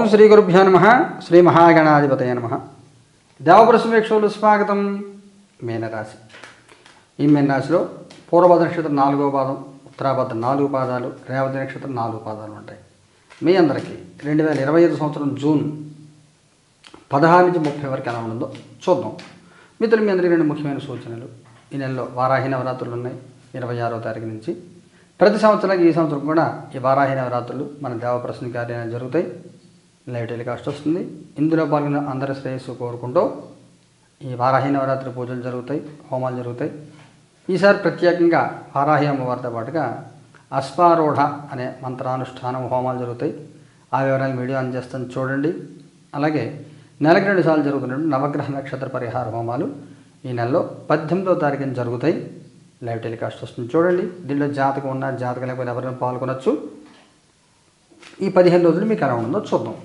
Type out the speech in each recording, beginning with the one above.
ఓం శ్రీ గురుభ్యో నమ. శ్రీ మహాగణాధిపతయ నమ. దేవపురుషమేక్షలు స్వాగతం. మీనరాశి ఈ మీనరాశిలో పూర్వభద్ర నక్షత్రం నాలుగో పాదం ఉత్తరాభద్ర నాలుగు పాదాలు రేవతి నక్షత్రం నాలుగు పాదాలు ఉంటాయి. మీ అందరికీ రెండు వేల ఇరవై ఐదు సంవత్సరం జూన్ పదహారు నుంచి ముప్పై వరకు ఎలా ఉందో చూద్దాం. మిత్రులు మీ అందరికీ రెండు ముఖ్యమైన సూచనలు. ఈ నెలలో వారాహి నవరాత్రులు ఉన్నాయి. ఇరవై ఆరో తారీఖు నుంచి ప్రతి సంవత్సరానికి ఈ సంవత్సరం కూడా ఈ వారాహి నవరాత్రులు మన దేవప్రసన్న కార్యాలయం జరుగుతాయి. లైవ్ టెలికాస్ట్ వస్తుంది. ఇందులో పాల్గొన్న అందరి శ్రేయస్సు కోరుకుంటూ ఈ వారాహి నవరాత్రి పూజలు జరుగుతాయి హోమాలు జరుగుతాయి. ఈసారి ప్రత్యేకంగా వారాహి అమ్మవారితో పాటుగా అశ్వారూఢ అనే మంత్రానుష్ఠానం హోమాలు జరుగుతాయి. ఆ వివరాలు వీడియో అందజేస్తాను చూడండి. అలాగే నెలకి రెండు సార్లు జరుగుతున్న నవగ్రహ నక్షత్ర పరిహార హోమాలు ఈ నెలలో పద్దెనిమిదో తారీఖున జరుగుతాయి. లైవ్ టెలికాస్ట్ వస్తుంది చూడండి. దీనిలో జాతకం ఉన్న జాతకం లేకపోతే ఎవరైనా పాల్గొనొచ్చు. ఈ పదిహేను రోజులు మీకు ఎలా ఉందో చూద్దాం.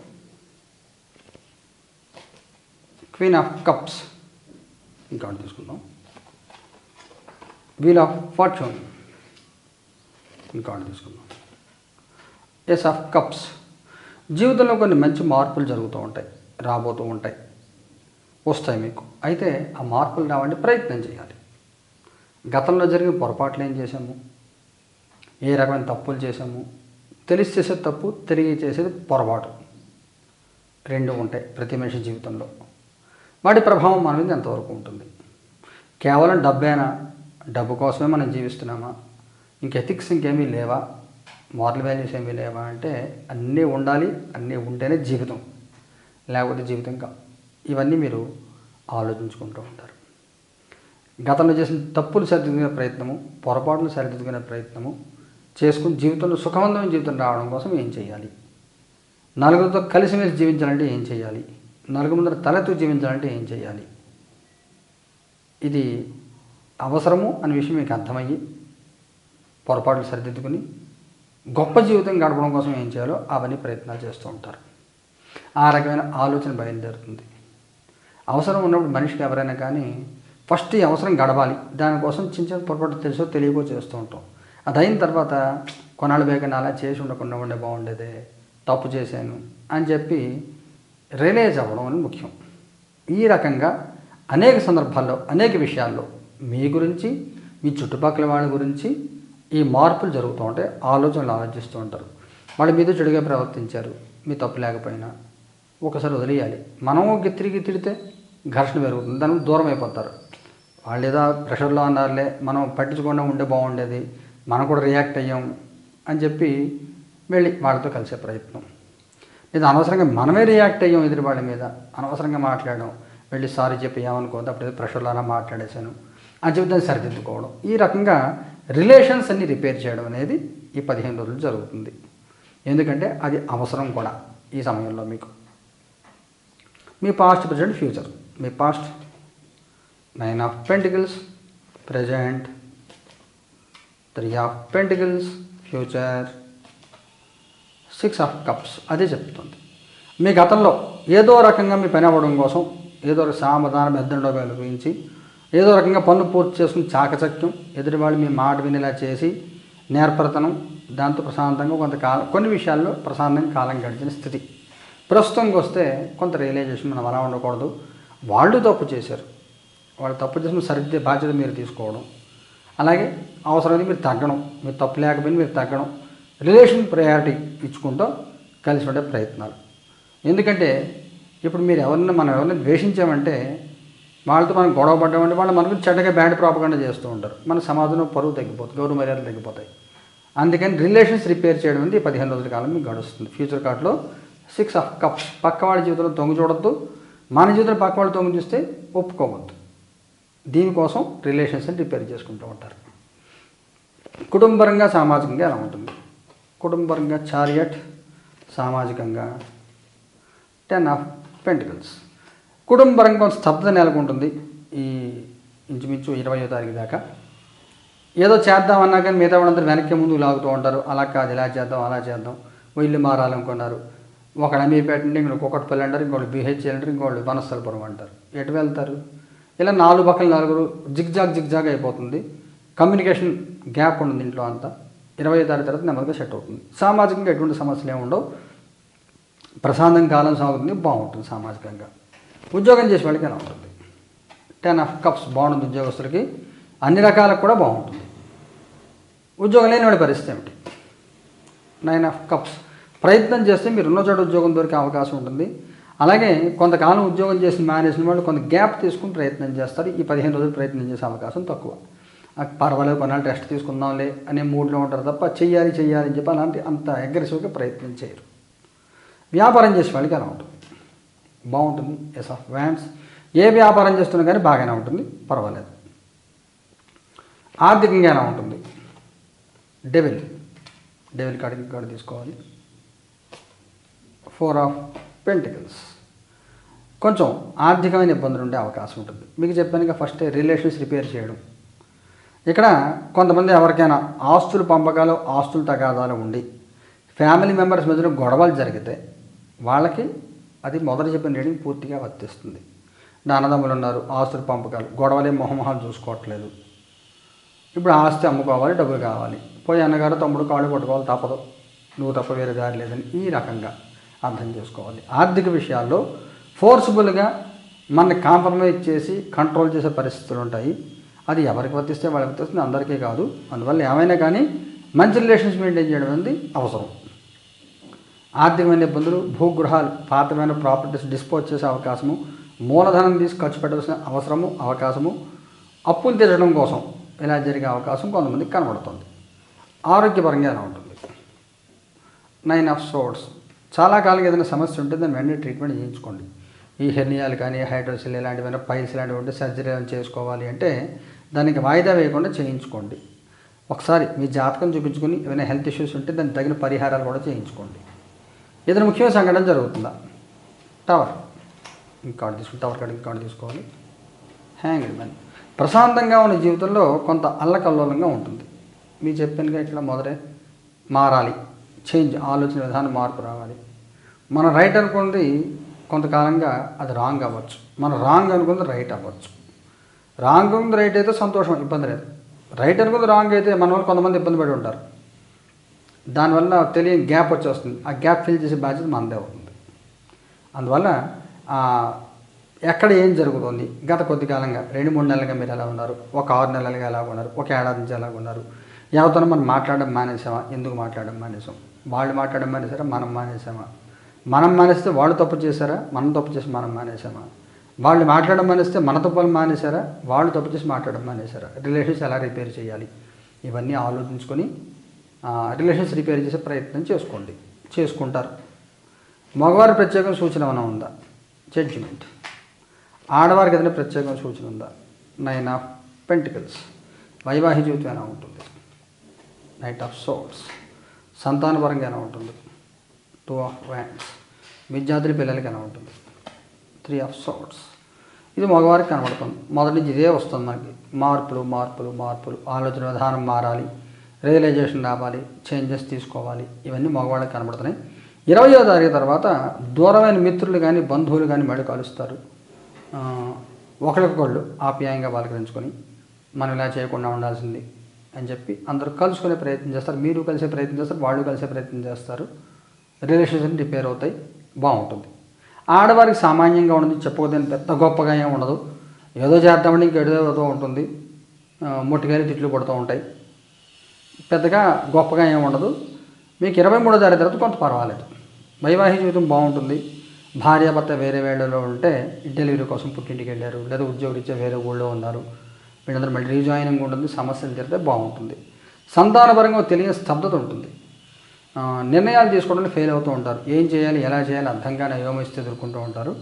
క్వీన్ ఆఫ్ కప్స్ ఇంకా తీసుకుందాం. వీల్ ఆఫ్ ఫార్చ్యూన్ ఇంకా తీసుకుందాం. ఎస్ ఆఫ్ కప్స్ జీవితంలో కొన్ని మంచి మార్పులు జరుగుతూ ఉంటాయి రాబోతూ ఉంటాయి. వస్తాయి మీకు. అయితే ఆ మార్పులు రావండి ప్రయత్నం చేయాలి. గతంలో జరిగిన పొరపాట్లు ఏం చేసాము ఏ రకమైన తప్పులు చేసాము తెలిసి చేసే తప్పు తెలియ చేసేది పొరపాటు. రెండు ఉంటాయి ప్రతి మనిషి జీవితంలో. వాటి ప్రభావం మన మీద ఎంతవరకు ఉంటుంది? కేవలం డబ్బేనా? డబ్బు కోసమే మనం జీవిస్తున్నామా? ఇంక ఎథిక్స్ ఇంకేమీ లేవా? మారల్ వాల్యూస్ ఏమీ లేవా అంటే అన్నీ ఉండాలి అన్నీ ఉంటేనే జీవితం. లేకపోతే జీవితం కా ఇవన్నీ మీరు ఆలోచించుకుంటూ ఉంటారు. గతంలో చేసిన తప్పులు సరిదిద్దుకునే ప్రయత్నము పొరపాటును సరిదిద్దుకునే ప్రయత్నము చేసుకుని జీవితంలో సుఖవంతమైన జీవితం రావడం కోసం ఏం చేయాలి? నలుగురితో కలిసిమెలిసి జీవించాలంటే ఏం చేయాలి? నలుగురు ముందర తలెత్తు జీవించాలంటే ఏం చేయాలి? ఇది అవసరము అనే విషయం మీకు అర్థమయ్యి పొరపాట్లు సరిదిద్దుకుని గొప్ప జీవితం గడపడం కోసం ఏం చేయాలో అవన్నీ ప్రయత్నాలు చేస్తూ ఉంటారు. ఆ రకమైన ఆలోచన బయలుదేరుతుంది. అవసరం ఉన్నప్పుడు మనిషికి ఎవరైనా కానీ ఫస్ట్ ఈ అవసరం గడవాలి దానికోసం చిన్న చిన్న పొరపాటు తెలుసో తెలియకో చేస్తూ ఉంటాం. అది అయిన తర్వాత కొనాళ్ళు వేగన అలా చేసి ఉండకుండా ఉండే బాగుండేదే తప్పు చేశాను అని చెప్పి రియలైజ్ అవ్వడం అని ముఖ్యం. ఈ రకంగా అనేక సందర్భాల్లో అనేక విషయాల్లో మీ గురించి మీ చుట్టుపక్కల వాళ్ళ గురించి ఈ మార్పులు జరుగుతూ ఉంటాయి ఆలోచనలు ఆలోచిస్తూ ఉంటారు. వాళ్ళు మీతో చెడుగా ప్రవర్తించారు మీ తప్పు లేకపోయినా ఒకసారి వదిలేయాలి. మనం తిరిగి తిడితే ఘర్షణ పెరుగుతుంది దాని దూరం అయిపోతారు. వాళ్ళు ఏదో ప్రెషర్లో అన్నారులే మనం పట్టించకుండా ఉంటే బాగుండేది మనం కూడా రియాక్ట్ అయ్యాం అని చెప్పి వెళ్ళి వాళ్ళతో కలిసే ప్రయత్నం. ఇది అనవసరంగా మనమే రియాక్ట్ అయ్యాం ఎదుటి వాళ్ళ మీద. అనవసరంగా మాట్లాడడం వెళ్ళి సారీ చెప్పి ఏమనుకోవద్దు అప్పుడు ఏదో ప్రెషర్లోనే మాట్లాడేశాను. అని చెప్పి దాన్ని సరిదిద్దుకోవడం. ఈ రకంగా రిలేషన్స్ అన్ని రిపేర్ చేయడం అనేది ఈ పదిహేను రోజులు జరుగుతుంది. ఎందుకంటే అది అవసరం కూడా ఈ సమయంలో మీకు. మీ past present future me past nine of pentacles present three of pentacles future six of cups అదే చెప్తుంది. మీ గతంలో ఏదో రకంగా మీ పని అవ్వడం కోసం ఏదో ఒక సామధానం ఎద్దండో గురించి ఏదో రకంగా పనులు పూర్తి చేసుకుని చాకచక్యం ఎదుటి వాళ్ళు మీ మాట వినేలా చేసి నేర్పరతనం దాంతో ప్రశాంతంగా కొంతకాలం కొన్ని విషయాల్లో ప్రశాంతంగా కాలం గడిచిన స్థితి. ప్రస్తుతంకి వస్తే కొంత రియలైజేషన్ మనం అలా ఉండకూడదు. వాళ్ళు తప్పు చేశారు. వాళ్ళు తప్పు చేసిన సరిదిద్దే బాధ్యత మీరు తీసుకోవడం. అలాగే అవసరమైతే మీరు తగ్గడం. మీరు తప్పు లేకపోయినా మీరు తగ్గడం. రిలేషన్ ప్రయారిటీ ఇచ్చుకుంటూ కలిసి ఉండే ప్రయత్నాలు. ఎందుకంటే ఇప్పుడు మీరు ఎవరిని మనం ఎవరిని ద్వేషించామంటే వాళ్ళతో మనం గొడవ పడ్డామంటే వాళ్ళు మనకు చెడ్డగా బ్యాడ్ ప్రాపగండ చేస్తూ ఉంటారు. మన సమాజంలో పరువు తగ్గిపోతుంది గౌరవ మర్యాదలు తగ్గిపోతాయి. అందుకని రిలేషన్స్ రిపేర్ చేయడం అనేది పదిహేను రోజుల కాలం మీకు గడుస్తుంది. ఫ్యూచర్ కార్డ్లో సిక్స్ ఆఫ్ కప్స్. పక్క వాళ్ళ జీవితంలో తొంగి చూడొద్దు. మన జీవితంలో పక్క వాళ్ళు తొంగి చూస్తే ఒప్పుకోవద్దు. దీనికోసం రిలేషన్స్ని రిపేర్ చేసుకుంటూ ఉంటారు. కుటుంబరంగా సామాజికంగా ఎలా ఉంటుంది? కుటుంబపరంగా చారియట్ సామాజికంగా టెన్ ఆఫ్ పెంటికల్స్. కుటుంబపరంగా కొంత స్తబ్దత నెలకొంటుంది ఈ ఇంచుమించు ఇరవయో తారీఖు దాకా. ఏదో చేద్దామన్నా కానీ మిగతా వాళ్ళందరూ వెనక్కి ముందు లాగుతూ ఉంటారు. అలా కాదు ఇలా చేద్దాం అలా చేద్దాం. వీళ్ళు మారాలనుకున్నారు. ఒకడు అమీపేట నుండి ఇంకొకటి కుక్కటిపల్లి అంటారు ఇంకోటి బీహెచ్ఎల్ అంటారు ఇంకోటి వనస్థలపురం అంటారు. ఎటు వెళ్తారు? ఇలా నాలుగు పక్కల నలుగురు జిగ్జాగ్ జిగ్జాగ్ అయిపోతుంది. కమ్యూనికేషన్ గ్యాప్ ఉంటుంది ఇంట్లో అంతా. ఇరవై ఐదు తర్వాత నెమ్మదిగా సెట్ అవుతుంది. సామాజికంగా ఎటువంటి సమస్యలు ఏమి ఉండవు. ప్రశాంతం కాలం సాగుతుంది బాగుంటుంది సామాజికంగా. ఉద్యోగం చేసే వాళ్ళకి ఎలా ఉంటుంది? టెన్ ఆఫ్ కప్స్ బాగుంటుంది ఉద్యోగస్తులకి. అన్ని రకాలకు కూడా బాగుంటుంది. ఉద్యోగం లేని వాడి పరిస్థితి ఏమిటి? నైన్ ఆఫ్ కప్స్ ప్రయత్నం చేస్తే మీరు ఉన్న చోట ఉద్యోగం దొరికే అవకాశం ఉంటుంది. అలాగే కొంతకాలం ఉద్యోగం చేసి మేనేజ్మెంట్ వాళ్ళు కొంత గ్యాప్ తీసుకుని ప్రయత్నం చేస్తారు. ఈ పదిహేను రోజులు ప్రయత్నం చేసే అవకాశం తక్కువ. పర్వాలేదు కొన్నాళ్ళు రెస్ట్ తీసుకుందాంలే అనే మూడ్లో ఉంటారు తప్ప చెయ్యాలి చెయ్యాలి అని చెప్పి అలాంటి అంత అగ్రెసివ్గా ప్రయత్నం చేయరు. వ్యాపారం చేసే వాళ్ళకి అలా ఉంటుంది. బాగుంటుంది ఎస్ ఆఫ్ వ్యాండ్స్ ఏ వ్యాపారం చేస్తున్నా కానీ బాగానే ఉంటుంది పర్వాలేదు. ఆర్థికంగా ఎలా ఉంటుంది? డెవిల్ డెవిల్ కార్డు కార్డు తీసుకోవాలి. ఫోర్ ఆఫ్ పెంటికల్స్ కొంచెం ఆర్థికమైన ఇబ్బందులు ఉండే అవకాశం ఉంటుంది. మీకు చెప్పాను ఫస్ట్ రిలేషన్స్ రిపేర్ చేయడం. ఇక్కడ కొంతమంది ఎవరికైనా ఆస్తులు పంపకాలు ఆస్తులు తగాదాలు ఉండి ఫ్యామిలీ మెంబర్స్ మధ్యలో గొడవలు జరిగితే వాళ్ళకి అది మొదట చెప్పిన రీడింగ్ పూర్తిగా వర్తిస్తుంది. నా అన్నదమ్ములు ఉన్నారు ఆస్తులు పంపకాలు గొడవలే మొహమొహాలు చూసుకోవట్లేదు. ఇప్పుడు ఆస్తి అమ్ముకోవాలి డబ్బులు కావాలి. పోయి అన్నగారు తమ్ముడు కాళ్ళు పట్టుకోవాలి తప్పదు. నువ్వు తప్ప వేరే దారి లేదని ఈ రకంగా అర్థం చేసుకోవాలి. ఆర్థిక విషయాల్లో ఫోర్స్ఫుల్గా మనని కాంప్రమైజ్ చేసి కంట్రోల్ చేసే పరిస్థితులు ఉంటాయి. అది ఎవరికి వర్తిస్తే వాళ్ళకి వర్తిస్తుంది అందరికీ కాదు. అందువల్ల ఏమైనా కానీ మంచి రిలేషన్స్ మెయింటైన్ చేయడం అనేది అవసరం. ఆర్థికమైన ఇబ్బందులు భూగృహాలు పాతమైన ప్రాపర్టీస్ డిస్పోజ్ చేసే అవకాశము మూలధనం తీసి ఖర్చు పెట్టవలసిన అవసరము అవకాశము అప్పులు తీర్చడం కోసం ఇలా జరిగే అవకాశం కొంతమందికి కనబడుతుంది. ఆరోగ్యపరంగా ఎలా ఉంటుంది? నైన్ ఆఫ్ సోర్ట్స్ చాలా కాలం ఏదైనా సమస్య ఉంటే దాన్ని వెంటనే ట్రీట్మెంట్ చేయించుకోండి. ఈ హెర్నియాలు కానీ హైడ్రోసిల్ ఇలాంటివైనా పైల్స్ ఇలాంటివి ఉంటే సర్జరీ చేసుకోవాలి అంటే దానికి వాయిదా వేయకుండా చేయించుకోండి. ఒకసారి మీ జాతకం చూపించుకొని ఏమైనా హెల్త్ ఇష్యూస్ ఉంటే దానికి తగిన పరిహారాలు కూడా చేయించుకోండి. ఏదైనా ముఖ్యమైన సంఘటన జరుగుతుందా? టవర్. ఇంకా తీసుకుని టవర్ కార్డు ఇంకా తీసుకోవాలి. హ్యాంగ్ మ్యాన్ ప్రశాంతంగా ఉన్న జీవితంలో కొంత అల్లకల్లోలంగా ఉంటుంది. మీరు చెప్పానుగా ఇట్లా మొదలే మారాలి. చేంజ్ ఆలోచన విధానం మార్పు రావాలి. మన రైట్ అనుకుంది కొంతకాలంగా అది రాంగ్ అవ్వచ్చు. మన రాంగ్ అనుకుంది రైట్ అవ్వచ్చు. రాంగ్ ఉంది రైట్ అయితే సంతోషం ఇబ్బంది లేదు. రైట్ అనుకుంది రాంగ్ అయితే మన వాళ్ళు కొంతమంది ఇబ్బంది పడి ఉంటారు. దానివల్ల తెలియని గ్యాప్ వచ్చేస్తుంది. ఆ గ్యాప్ ఫిల్ చేసే బాధ్యత మనదే అవుతుంది. అందువల్ల ఎక్కడ ఏం జరుగుతుంది? గత కొద్ది కాలంగా రెండు మూడు నెలలుగా మీరు ఎలా ఉన్నారు? ఒక ఆరు నెలలుగా ఎలా ఉన్నారు? ఒక ఏడాది నుంచి ఎలా ఉన్నారు? ఎవరితోనో మనం మాట్లాడడం మానేసామా? ఎందుకు మాట్లాడడం మానేసాం? వాళ్ళు మాట్లాడడం మానేసారా? మనం మానేసామా? మనం మానేస్తే వాళ్ళు తప్పు చేశారా? మనం తప్పు చేసి మనం మానేసామా? వాళ్ళు మాట్లాడడం మానేస్తే మన తప్పులు మానేశారా? వాళ్ళు తప్పు చేసి మాట్లాడడం మానేశారా? రిలేషన్స్ ఎలా రిపేర్ చేయాలి? ఇవన్నీ ఆలోచించుకొని రిలేషన్స్ రిపేర్ చేసే ప్రయత్నం చేసుకోండి. చేసుకుంటారు. మగవారి ప్రత్యేకం సూచన ఏమైనా ఉందా? జడ్జిమెంట్ ఆడవారికి ఏదైనా ప్రత్యేకమైన సూచన ఉందా? నైన్ ఆఫ్ పెంటికల్స్ వైవాహిక జీవితం ఎలా ఉంటుంది? నైట్ ఆఫ్ సోర్స్ సంతానపరంగా ఎలా ఉంటుంది? టూ ఆఫ్ వ్యాండ్స్ విద్యార్థుల పిల్లలకి ఎలా ఉంటుంది? త్రీ ఆఫ్ సోర్స్ ఇది మగవారికి కనబడుతుంది. మొదటి నుంచి ఇదే వస్తుంది మనకి మార్పులు మార్పులు మార్పులు. ఆలోచన విధానం మారాలి. రియలైజేషన్ రావాలి. చేంజెస్ తీసుకోవాలి. ఇవన్నీ మగవాళ్ళకి కనబడుతున్నాయి. ఇరవయో తారీఖు తర్వాత దూరమైన మిత్రులు కానీ బంధువులు కానీ మళ్ళీ కలుస్తారు. ఒకరికొకళ్ళు ఆప్యాయంగా పలకరించుకొని మనం ఇలా చేయకుండా ఉండాల్సింది అని చెప్పి అందరూ కలుసుకునే ప్రయత్నం చేస్తారు. మీరు కలిసే ప్రయత్నం చేస్తారు. వాళ్ళు కలిసే ప్రయత్నం చేస్తారు. రిలేషన్షిప్ రిపేర్ అవుతాయి. బాగుంటుంది. ఆడవారికి సామాన్యంగా ఉండదు చెప్పుకోదని పెద్ద గొప్పగా ఏమి ఉండదు. ఏదో చేద్దామని ఇంకేదో ఉంటుంది. ఆ, తిట్లు పడుతూ ఉంటాయి. పెద్దగా గొప్పగా ఏమి ఉండదు. మీకు ఇరవై మూడో తారీఖు తర్వాత కొంత పర్వాలేదు. వైవాహిక జీవితం బాగుంటుంది. భార్యాభర్త వేరే వేళలో ఉంటే డెలివరీ కోసం పుట్టింటికి వెళ్ళారు లేదా ఉద్యోగరీత్యా వేరే ఊళ్ళో ఉన్నారు. వీళ్ళందరూ మళ్ళీ రీజాయినింగ్ ఉంటుంది సమస్యలు జరిగితే బాగుంటుంది. సంతానపరంగా తెలియని స్తబ్దత ఉంటుంది. నిర్ణయాలు తీసుకోవడానికి ఫెయిల్ అవుతూ ఉంటారు. ఏం చేయాలి ఎలా చేయాలి అర్థం కాని ఎదుర్కొంటూ ఉంటారు.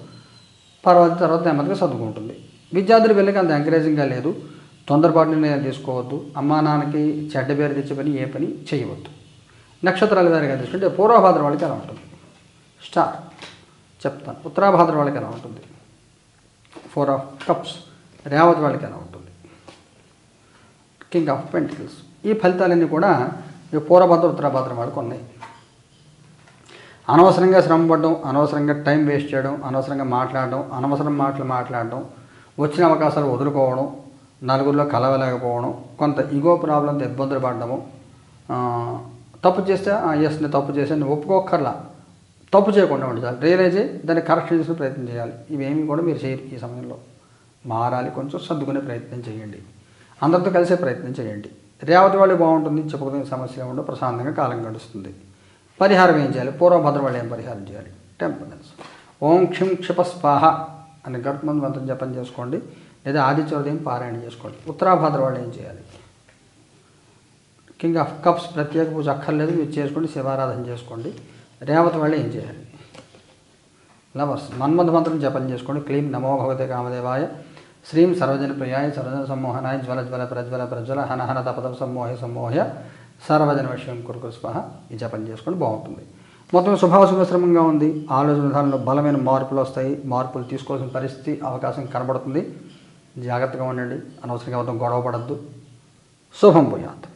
పర్వాలేదు తర్వాత నెమ్మదిగా చదువుకుంటుంది విద్యార్థులు వెళ్ళకి అంత ఎంకరేజింగ్గా లేదు. తొందరపాటు నిర్ణయాలు తీసుకోవద్దు. అమ్మా నాన్నకి చెడ్డ పేరు తెచ్చే పని ఏ పని చేయవద్దు. నక్షత్రాల వారిగా తీసుకుంటే పూర్వభాద్ర వాళ్ళకి ఎలా ఉంటుంది. స్టార్ చెప్తాను. ఉత్తరాభాద్ర వాళ్ళకి ఎలా ఉంటుంది. ఫోర్ ఆఫ్ కప్స్ రేవతి వాళ్ళకి ఎలా ఉంటుంది. కింగ్ ఆఫ్ పెంటికల్స్ ఈ ఫలితాలన్నీ కూడా ఇవి పూర్వభద్ర ఉత్తరాభద్ర వాళ్ళకి ఉన్నాయి. అనవసరంగా శ్రమ పడడం అనవసరంగా టైం వేస్ట్ చేయడం అనవసరంగా మాట్లాడడం అనవసరం మాటలు మాట్లాడడం వచ్చిన అవకాశాలు వదులుకోవడం నలుగురిలో కలవలేకపోవడం కొంత ఈగో ప్రాబ్లంతో ఇబ్బందులు పడడము తప్పు చేస్తే ఎస్ నేను తప్పు చేశాను ఒప్పుకోక్కర్లా. తప్పు చేయకుండా ఉండాలి. రియలైజ్ అయ్యి దాన్ని కరెక్షన్ చేసే ప్రయత్నం చేయాలి. ఇవేమి కూడా మీరు చేయరు ఈ సమయంలో. మారాలి కొంచెం సర్దుకునే ప్రయత్నం చేయండి. అందరితో కలిసే ప్రయత్నం చేయండి. రేవతి వాళ్ళు బాగుంటుంది చెప్పుకునే సమస్య ఉండవు ప్రశాంతంగా కాలం గడుస్తుంది. పరిహారం ఏం చేయాలి? పూర్వభద్ర వాళ్ళు ఏం పరిహారం చేయాలి? టెంపరెన్స్ ఓం క్షిం క్షిపస్వాహ అని గర్భమంది మంత్రం జపం చేసుకోండి లేదా ఆదిత్యోదయం పారాయణ చేసుకోండి. ఉత్తరాభద్ర వాళ్ళు ఏం చేయాలి? కింగ్ ఆఫ్ కప్స్ ప్రత్యేక పూజ అక్కర్లేదు మీరు చేసుకోండి శివారాధన చేసుకోండి. రేవతి వాళ్ళు ఏం చేయాలి? లవర్స్ మన్మధ మంత్రం జపం చేసుకోండి. క్లీం నమో భగవతే కామదేవాయ. శ్రీం సర్వజన ప్రియాయ సర్వజన సమ్మోహనాయ జ్వల జ్వల ప్రజ్వల ప్రజ్వల హన హన తపదం సమ్మోహ సమ్మోహ్య సర్వజన విషయం కొరకు స్వాహ ఈ జపం చేసుకుని బాగుంటుంది. మొత్తం శుభాశుభశ్రమంగా ఉంది. ఆలోచన విధానంలో బలమైన మార్పులు వస్తాయి. మార్పులు తీసుకోవాల్సిన పరిస్థితి అవకాశం కనబడుతుంది. జాగ్రత్తగా ఉండండి. అనవసరంగా మొత్తం గొడవ పడద్దు. శుభం పోయాత్